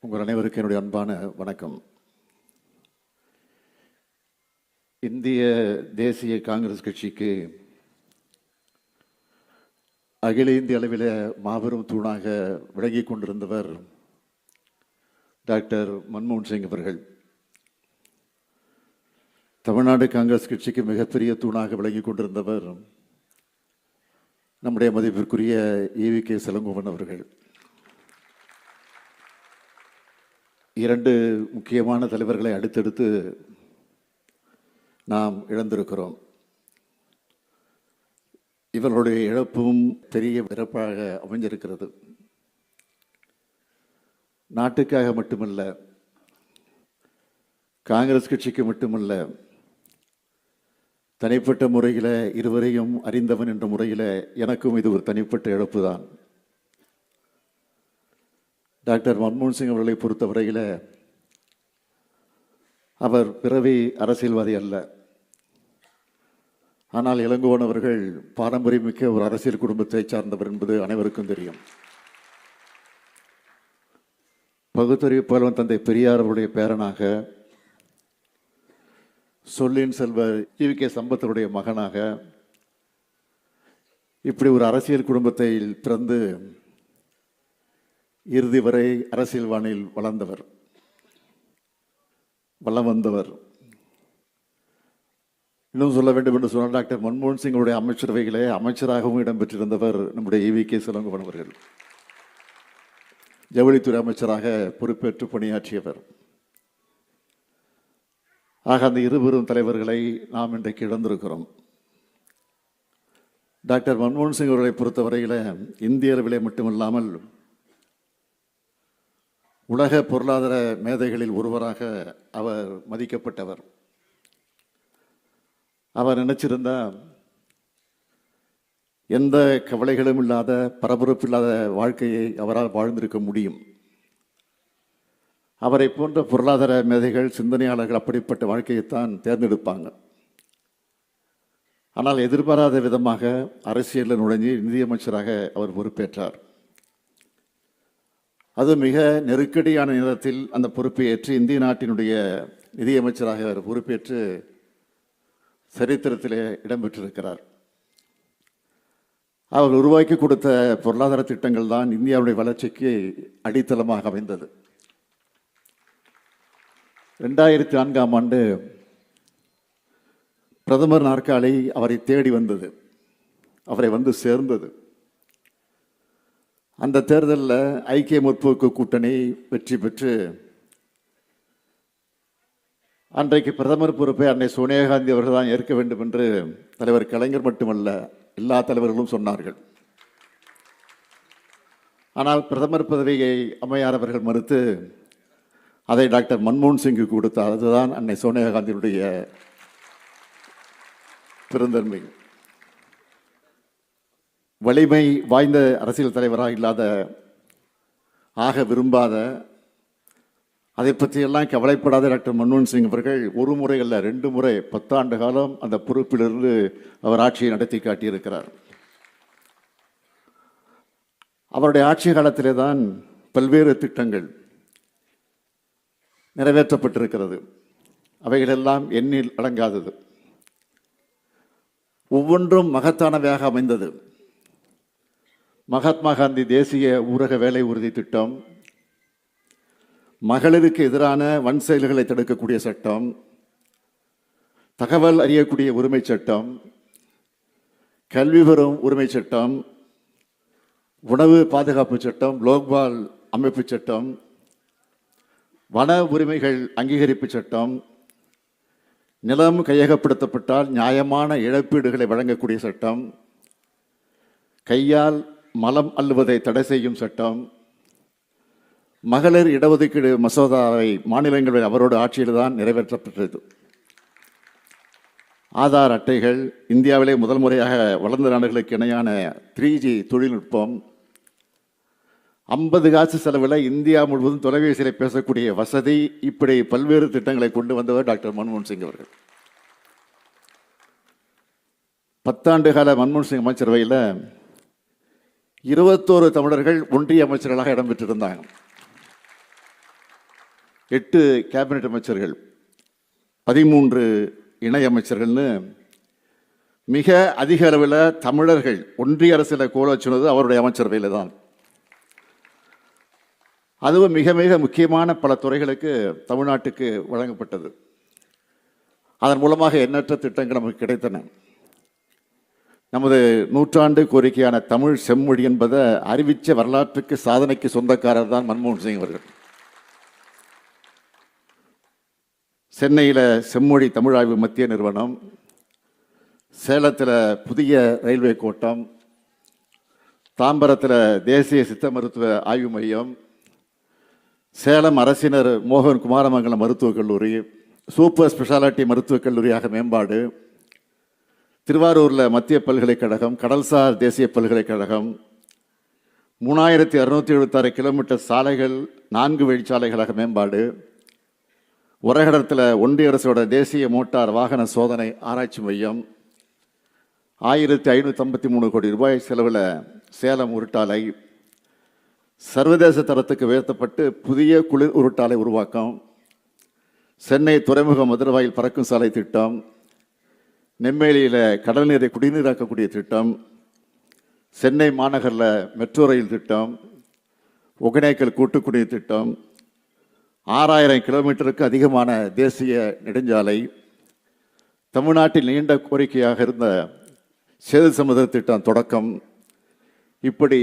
உங்கள் அனைவருக்கும் என்னுடைய அன்பான வணக்கம். இந்திய தேசிய காங்கிரஸ் கட்சிக்கு அகில இந்திய அளவில் மாபெரும் தூணாக விளங்கி கொண்டிருந்தவர் டாக்டர் மன்மோகன் சிங் அவர்கள். தமிழ்நாடு காங்கிரஸ் கட்சிக்கு மிகப்பெரிய தூணாக விளங்கி கொண்டிருந்தவர் நம்முடைய மதிப்பிற்குரிய ஈவி கே செலங்கோவன் அவர்கள். இரண்டு முக்கியமான தலைவர்களை அடுத்தடுத்து நாம் இழந்திருக்கிறோம். இவர்களுடைய இழப்பும் பெரிய இறப்பாக அமைஞ்சிருக்கிறது. நாட்டுக்காக மட்டுமல்ல காங்கிரஸ் கட்சிக்கு மட்டுமல்ல தனிப்பட்ட முறையில் இருவரையும் அறிந்தவன் என்ற முறையில் எனக்கும் இது ஒரு தனிப்பட்ட இழப்பு தான் டாக்டர் மன்மோகன் சிங் அவர்களை பொறுத்தவரையில் அவர் பிறவி அரசியல்வாதி அல்ல. ஆனால் இளங்கோவனவர்கள் பாரம்பரியமிக்க ஒரு அரசியல் குடும்பத்தை சார்ந்தவர் என்பது அனைவருக்கும் தெரியும். பகுத்தறிவு புலவன் தந்தை பெரியார் அவருடைய பேரனாக சொல்லின் செல்வர் வி கே சம்பத்தருடைய மகனாக இப்படி ஒரு அரசியல் குடும்பத்தை பிறந்து இறுதி வரை அரசியல் வானில் வளர்ந்தவர் வளம் வந்தவர். இன்னும் சொல்ல வேண்டும் என்று சொன்னால் டாக்டர் மன்மோகன் சிங்குடைய அமைச்சரவைகளே அமைச்சராகவும் இடம்பெற்றிருந்தவர் நம்முடைய இவி கே சிலங்கவன் அவர்கள். ஜவுளித்துறை அமைச்சராக பொறுப்பேற்று பணியாற்றியவர். ஆக அந்த இருவரும் தலைவர்களை நாம் இன்றைக்கு இழந்திருக்கிறோம். டாக்டர் மன்மோகன் சிங் அவர்களை பொறுத்தவரையில் இந்திய அளவிலே மட்டுமில்லாமல் உலக பொருளாதார மேதைகளில் ஒருவராக அவர் மதிக்கப்பட்டவர். அவர் நினைச்சிருந்தா எந்த கவலைகளும் இல்லாத பரபரப்பு இல்லாத வாழ்க்கையை அவரால் வாழ்ந்திருக்க முடியும். அவரை போன்ற பொருளாதார மேதைகள் சிந்தனையாளர்கள் அப்படிப்பட்ட வாழ்க்கையைத்தான் தேர்ந்தெடுப்பாங்க. ஆனால் எதிர்பாராத விதமாக அரசியலில் நுழைஞ்சு நிதியமைச்சராக அவர் பொறுப்பேற்றார். அது மிக நெருக்கடியான நேரத்தில் அந்த பொறுப்பை ஏற்று இந்திய நாட்டினுடைய நிதியமைச்சராக அவர் பொறுப்பேற்று சரித்திரத்திலே இடம்பெற்றிருக்கிறார். அவர் உருவாக்கி கொடுத்த பொருளாதார திட்டங்கள் தான் இந்தியாவுடைய வளர்ச்சிக்கு அடித்தளமாக அமைந்தது. ரெண்டாயிரத்தி நான்காம் ஆண்டு பிரதமர் நாற்காலி அவரை தேடி வந்தது. அவரை வந்து சேர்ந்தது. அந்த தேர்தலில் ஐக்கிய முற்போக்கு கூட்டணி வெற்றி பெற்று அன்றைக்கு பிரதமர் பொறுப்பை அன்னை சோனியா காந்தி அவர்கள் தான் ஏற்க வேண்டும் என்று தலைவர் கலைஞர் மட்டுமல்ல எல்லா தலைவர்களும் சொன்னார்கள். ஆனால் பிரதமர் பதவியை அம்மையார் அவர்கள் மறுத்து அதை டாக்டர் மன்மோகன் சிங்கு கொடுத்தார். அதுதான் அன்னை சோனியா காந்தியுடைய பெருந்தன்மை. வலிமை வாய்ந்த அரசியல் தலைவராக இல்லாத ஆக விரும்பாத அதை பற்றியெல்லாம் கவலைப்படாத டாக்டர் மன்மோகன் சிங் அவர்கள் ஒரு முறை அல்ல ரெண்டு முறை பத்தாண்டு காலம் அந்த பொறுப்பிலிருந்து அவர் ஆட்சியை நடத்தி காட்டியிருக்கிறார். அவருடைய ஆட்சி காலத்திலே தான் பல்வேறு திட்டங்கள் நிறைவேற்றப்பட்டிருக்கிறது. அவைகளெல்லாம் எண்ணில் அடங்காதது. ஒவ்வொன்றும் மகத்தானவையாக அமைந்தது. மகாத்மா காந்தி தேசிய ஊரக வேலை உறுதி திட்டம் மகளிருக்கு எதிரான வன் செயல்களை தடுக்கக்கூடிய சட்டம் தகவல் அறியக்கூடிய உரிமை சட்டம் கல்வி பெறும் உரிமை சட்டம் உணவு பாதுகாப்பு சட்டம் லோக்பால் அமைப்பு சட்டம் வன உரிமைகள் அங்கீகரிப்பு சட்டம் நிலம் கையகப்படுத்தப்பட்டால் நியாயமான இழப்பீடுகளை வழங்கக்கூடிய சட்டம் கையால் மலம் அள்ளுவதை தடை செய்யும் சட்டம். மகளிர் இடஒதுக்கீடு மசோதாவை மாநிலங்களில் அவரோட ஆட்சியில் தான் நிறைவேற்றப்பட்டது. ஆதார் அட்டைகள் இந்தியாவிலே முதல் முறையாக வளர்ந்த நாடுகளுக்கு இணையான த்ரீ ஜி தொழில்நுட்பம். ஐம்பது காசு செலவில் இந்தியா முழுவதும் தொலைபேசியில் பேசக்கூடிய வசதி இப்படி பல்வேறு திட்டங்களை கொண்டு வந்தவர் டாக்டர் மன்மோகன் சிங் அவர்கள். பத்தாண்டு கால மன்மோகன் சிங் அமைச்சரவையில் இருபத்தோரு தமிழர்கள் ஒன்றிய அமைச்சர்களாக இடம்பெற்றிருந்தாங்க எட்டு கேபினெட் அமைச்சர்கள் பதிமூன்று இணை அமைச்சர்கள்னு மிக அதிக அளவில் தமிழர்கள் ஒன்றிய அரசில் கோல வச்சுனது அவருடைய அமைச்சரவையில் தான். அதுவும் மிக மிக முக்கியமான பல துறைகளுக்கு தமிழ்நாட்டுக்கு வழங்கப்பட்டது. அதன் மூலமாக எண்ணற்ற திட்டங்கள் நமக்கு கிடைத்தன. நமது நூற்றாண்டு கோரிக்கையான தமிழ் செம்மொழி என்பதை அறிவித்த வரலாற்றுக்கு சாதனைக்கு சொந்தக்காரர் தான் மன்மோகன் சிங் அவர்கள். சென்னையில் செம்மொழி தமிழ் ஆய்வு மத்திய நிறுவனம் சேலத்தில் புதிய ரயில்வே கோட்டம் தாம்பரத்தில் தேசிய சித்த மருத்துவ ஆய்வு மையம் சேலம் அரசினர் மோகன் குமாரமங்கலம் மருத்துவக் கல்லூரி சூப்பர் ஸ்பெஷாலிட்டி மருத்துவக் கல்லூரியாக மேம்பாடு திருவாரூரில் மத்திய பல்கலைக்கழகம் கடல்சார் தேசிய பல்கலைக்கழகம் மூணாயிரத்தி அறுநூற்றி எழுபத்தாறு கிலோமீட்டர் சாலைகள் நான்கு வழிச்சாலைகளாக மேம்பாடு உரகடத்தில் ஒன்றிய அரசோட தேசிய மோட்டார் வாகன சோதனை ஆராய்ச்சி மையம் ஆயிரத்தி ஐநூற்றி ஐம்பத்தி மூணு கோடி ரூபாய் செலவில் சேலம் உருட்டாலை சர்வதேச தரத்துக்கு உயர்த்தப்பட்டு புதிய குளிர் உருட்டாலை உருவாக்கம் சென்னை துறைமுக மதுரவாயில் பறக்கும் சாலை திட்டம் நெம்மேலியில் கடல் நீரை குடிநீராக்கக்கூடிய திட்டம் சென்னை மாநகரில் மெட்ரோ ரயில் திட்டம் ஒகேனக்கல் கூட்டுக்குடிநீர் திட்டம் ஆறாயிரம் கிலோமீட்டருக்கு அதிகமான தேசிய நெடுஞ்சாலை தமிழ்நாட்டில் நீண்ட கோரிக்கையாக இருந்த சேது சமுதிர திட்டம் தொடக்கம். இப்படி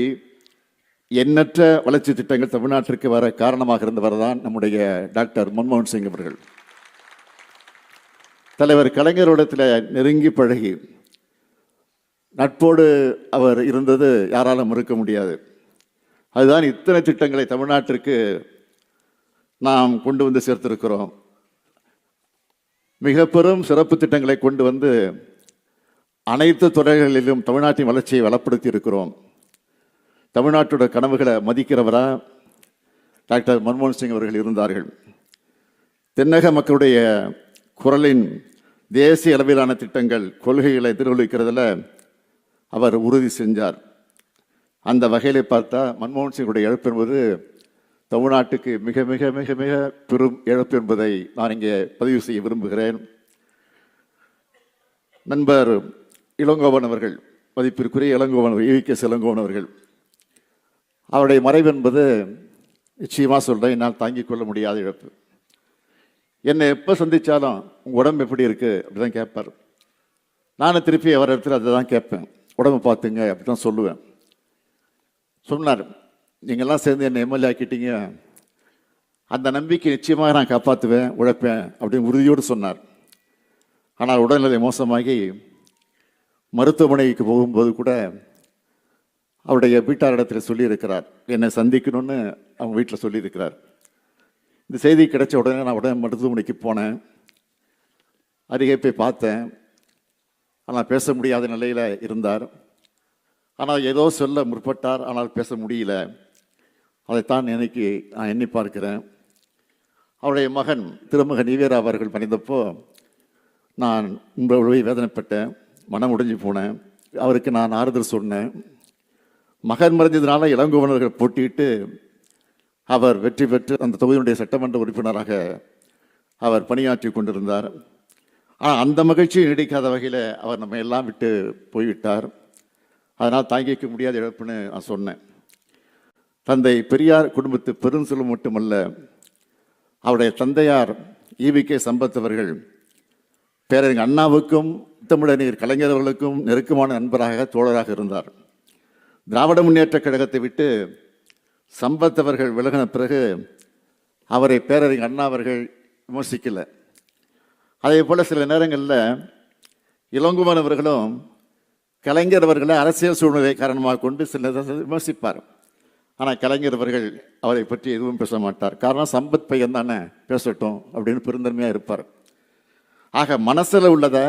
எண்ணற்ற வளர்ச்சி திட்டங்கள் தமிழ்நாட்டிற்கு வர காரணமாக இருந்தவர் தான் நம்முடைய டாக்டர் மன்மோகன் சிங் அவர்கள். தலைவர் கலைஞரோடத்தில் நெருங்கி பழகி நட்போடு அவர் இருந்தது யாராலும் மறுக்க முடியாது. அதுதான் இத்தனை திட்டங்களை தமிழ்நாட்டிற்கு நாம் கொண்டு வந்து சேர்த்திருக்கிறோம். மிக பெரும் சிறப்பு திட்டங்களை கொண்டு வந்து அனைத்து துறைகளிலும் தமிழ்நாட்டின் வளர்ச்சியை வளப்படுத்தி இருக்கிறோம் தமிழ்நாட்டோட கனவுகளை மதிக்கிறவரா டாக்டர் மன்மோகன் சிங் அவர்கள் இருந்தார்கள். தென்னக மக்களுடைய குரலின் தேசிய அளவிலான திட்டங்கள் கொள்கைகளை எதிரொலிக்கிறதுல அவர் உறுதி செஞ்சார். அந்த வகையில் பார்த்தா மன்மோகன் சிங்குடைய இழப்பு என்பது தமிழ்நாட்டுக்கு மிக மிக மிக மிக பெரும் இழப்பு என்பதை நான் இங்கே பதிவு செய்ய விரும்புகிறேன். நண்பர் இளங்கோவன் அவர்கள் மதிப்பிற்குரிய இளங்கோவன் ஈ கே இளங்கோவன் அவர்கள் அவருடைய மறைவு என்பது நிச்சயமாக சொல்கிறேன் என்னால் தாங்கிக் கொள்ள முடியாத இழப்பு. என்னை எப்போ சந்தித்தாலும் உங்கள் உடம்பு எப்படி இருக்குது அப்படி தான் கேட்பார். நானும் திருப்பி அவர் இடத்துல அதை தான் கேட்பேன். உடம்பு பார்த்துங்க அப்படி தான் சொல்லுவேன். சொன்னார் நீங்கள்லாம் சேர்ந்து என்னை எம்எல்ஏ ஆக்கிட்டீங்க. அந்த நம்பிக்கை நிச்சயமாக நான் காப்பாற்றுவேன் உழைப்பேன் அப்படின்னு உறுதியோடு சொன்னார். ஆனால் உடல்நிலை மோசமாகி மருத்துவமனைக்கு போகும்போது கூட அவருடைய வீட்டாரிடத்தில் சொல்லியிருக்கிறார் என்னை சந்திக்கணும்னு அவங்க வீட்டில் சொல்லியிருக்கிறார். இந்த செய்தி கிடைச்ச உடனே நான் உடனே மருத்துவமனைக்கு போனேன். அருகே போய் பார்த்தேன். ஆனால் பேச முடியாத நிலையில் இருந்தார். ஆனால் ஏதோ சொல்ல முற்பட்டார். ஆனால் பேச முடியல. அதைத்தான் எனக்கு நான் எண்ணி பார்க்கிறேன். அவருடைய மகன் திருமகன் ஈவேரா அவர்கள் பணிந்தப்போ நான் உங்களை வேதனைப்பட்டேன். மனம் உடைஞ்சு போனேன். அவருக்கு நான் ஆறுதல் சொன்னேன். மகன் மறைஞ்சதுனால இளங்கோவனர்கள் போட்டிட்டு அவர் வெற்றி பெற்று அந்த தொகுதியினுடைய சட்டமன்ற உறுப்பினராக அவர் பணியாற்றி கொண்டிருந்தார். ஆனால் அந்த மகிழ்ச்சியை நீடிக்காத வகையில் அவர் நம்ம எல்லாம் விட்டு போய்விட்டார். அதனால் தாங்கிக்க முடியாத இழப்புன்னு நான் சொன்னேன். தந்தை பெரியார் குடும்பத்து பெருஞ்செல்வம் மட்டுமல்ல அவருடைய தந்தையார் ஈவிகே சம்பத் அவர்கள் பேரறிஞர் அண்ணாவுக்கும் தமிழறிஞர் கலைஞர்களுக்கும் நெருக்கமான நண்பராக தோழராக இருந்தார். திராவிட முன்னேற்ற கழகத்தை விட்டு சம்பத் அவர்கள் விலகின பிறகு அவரை பேரறிஞர் அண்ணா அவர்கள் விமர்சிக்கலை. அதே போல் சில நேரங்களில் இளங்குமன் அவர்களும் கலைஞர் அவர்களை அரசியல் சூழ்நிலை காரணமாக கொண்டு சில விமர்சிப்பார். ஆனால் கலைஞர் அவர்கள் அவரை பற்றி எதுவும் பேச மாட்டார். காரணம் சம்பத் பையன் தானே பேசட்டும் அப்படின்னு பெருந்தன்மையாக இருப்பார். ஆக மனசில் உள்ளதை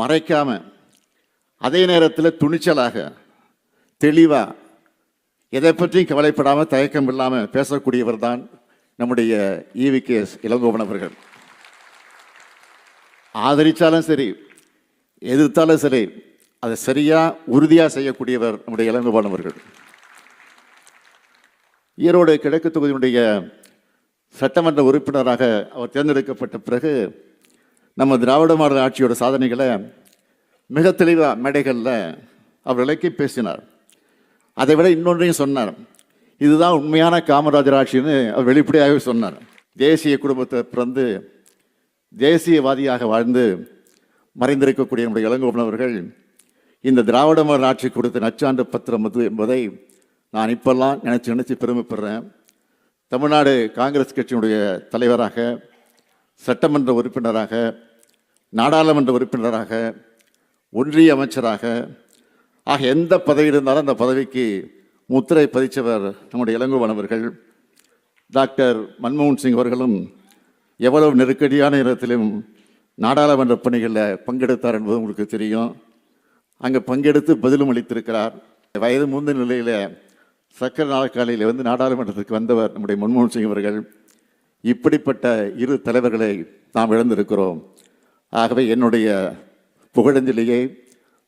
மறைக்காமல் அதே நேரத்தில் துணிச்சலாக தெளிவாக எதை பற்றியும் கவலைப்படாமல் தயக்கம் இல்லாமல் பேசக்கூடியவர் தான் நம்முடைய ஈவிகேஎஸ் இளங்கோவன் அவர்கள். ஆதரித்தாலும் சரி எதிர்த்தாலும் சரி அதை சரியாக உறுதியாக செய்யக்கூடியவர் நம்முடைய இளங்கோவன் அவர்கள். ஈரோடு கிழக்கு தொகுதியினுடைய சட்டமன்ற உறுப்பினராக அவர் தேர்ந்தெடுக்கப்பட்ட பிறகு நம்ம திராவிட மாடல் ஆட்சியோட சாதனைகளை மிக தெளிவாக மேடைகளில் அவர் விளக்கி பேசினார். அதை விட இன்னொன்றையும் சொன்னார். இதுதான் உண்மையான காமராஜர் ஆட்சின்னு அவர் வெளிப்படையாகவே சொன்னார். தேசிய குடும்பத்தை பிறந்து தேசியவாதியாக வாழ்ந்து மறைந்திருக்கக்கூடிய நம்முடைய இளங்கோவன் அவர்கள் இந்த திராவிட மலர் ஆட்சி கொடுத்த நச்சாண்டு பத்திரம் அது என்பதை நான் இப்பெல்லாம் நினச்சி நினச்சி பெருமைப்படுறேன். தமிழ்நாடு காங்கிரஸ் கட்சியினுடைய தலைவராக சட்டமன்ற உறுப்பினராக நாடாளுமன்ற உறுப்பினராக ஒன்றிய அமைச்சராக ஆக எந்த பதவி இருந்தாலும் அந்த பதவிக்கு முத்திரை பதிச்சவர் நம்முடைய இளங்குவனவர்கள் டாக்டர் மன்மோகன் சிங் அவர்களும் எவ்வளவு நெருக்கடியான நேரத்திலும் நாடாளுமன்ற பணிகளில் பங்கெடுத்தார் என்பது உங்களுக்கு தெரியும். அங்கே பங்கெடுத்து பதிலும் அளித்திருக்கிறார். வயது மூந்த நிலையில் சக்கர நாற்காலியில் வந்து நாடாளுமன்றத்துக்கு வந்தவர் நம்முடைய மன்மோகன் சிங் அவர்கள். இப்படிப்பட்ட இரு தலைவர்களை நாம் இழந்திருக்கிறோம். ஆகவே என்னுடைய புகழஞ்சலியை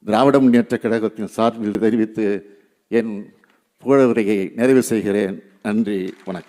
திராவிட முன்னேற்ற கழகத்தின் சார்பில் தெரிவித்து என் புகழுரையை நிறைவு செய்கிறேன். நன்றி வணக்கம்.